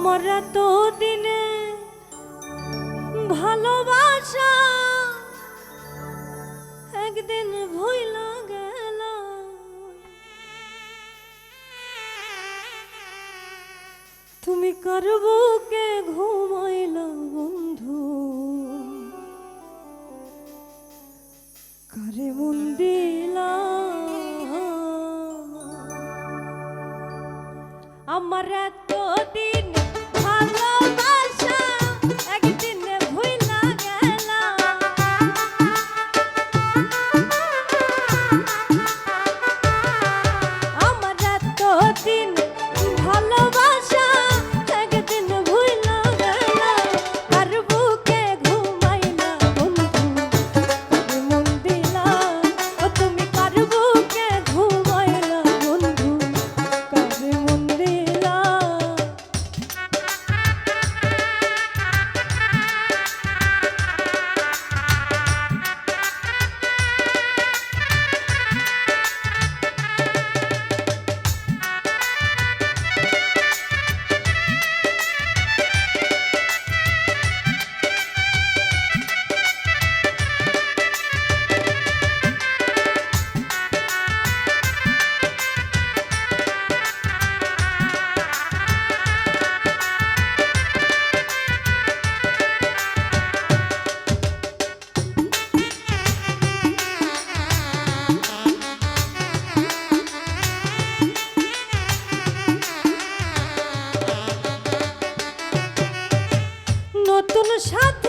তোমরা তো দিনে ভালোবাসা একদিন ভুল গেল। তুমি করব কে ঘুমাইল বন্ধু? করে মন্দির আমার এতদিন ভালোবাসা একদিন ভুইলা গেলা। আমার এতদিন ভালোবাসা সাথে